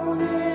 Amen.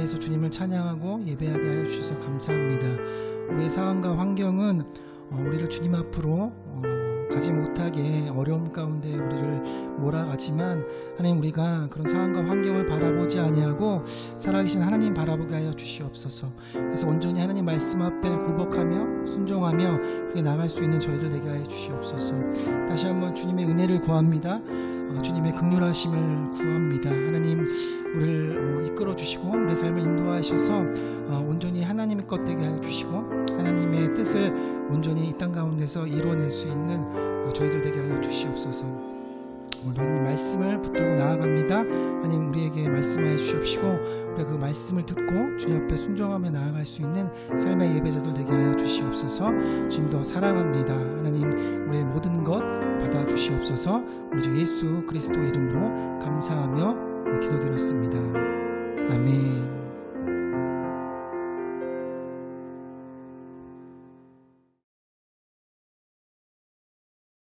자리에서 주님을 찬양하고 예배하게 하여 주셔서 감사합니다. 우리의 상황과 환경은 어, 우리를 주님 앞으로 어, 가지 못하게 어려움 가운데 우리를 몰아가지만 하나님 우리가 그런 상황과 환경을 바라보지 아니하고 살아계신 하나님 바라보게 하여 주시옵소서. 그래서 온전히 하나님 말씀 앞에 굴복하며 순종하며 그렇게 나갈 수 있는 저희들 되게 하여 주시옵소서. 다시 한번 주님의 은혜를 구합니다. 어, 주님의 극률하심을 구합니다. 하나님 우리를 어, 이끌어 주시고 우리의 삶을 인도하셔서 어, 온전히 하나님의 것 되게 하여 주시고 하나님의 뜻을 온전히 이 땅 가운데서 이루어낼 수 있는 어, 저희들 되게 하여 주시옵소서. 오늘 이 말씀을 붙들고 나아갑니다. 하나님 우리에게 말씀하여 주시옵시고 우리가 그 말씀을 듣고 주님 앞에 순종하며 나아갈 수 있는 삶의 예배자들 되게 하여 주시옵소서. 주님 더 사랑합니다. 하나님 우리의 모든 것 받아 주시옵소서. 우리 주 예수 그리스도 이름으로 감사하며 기도드렸습니다. 아멘.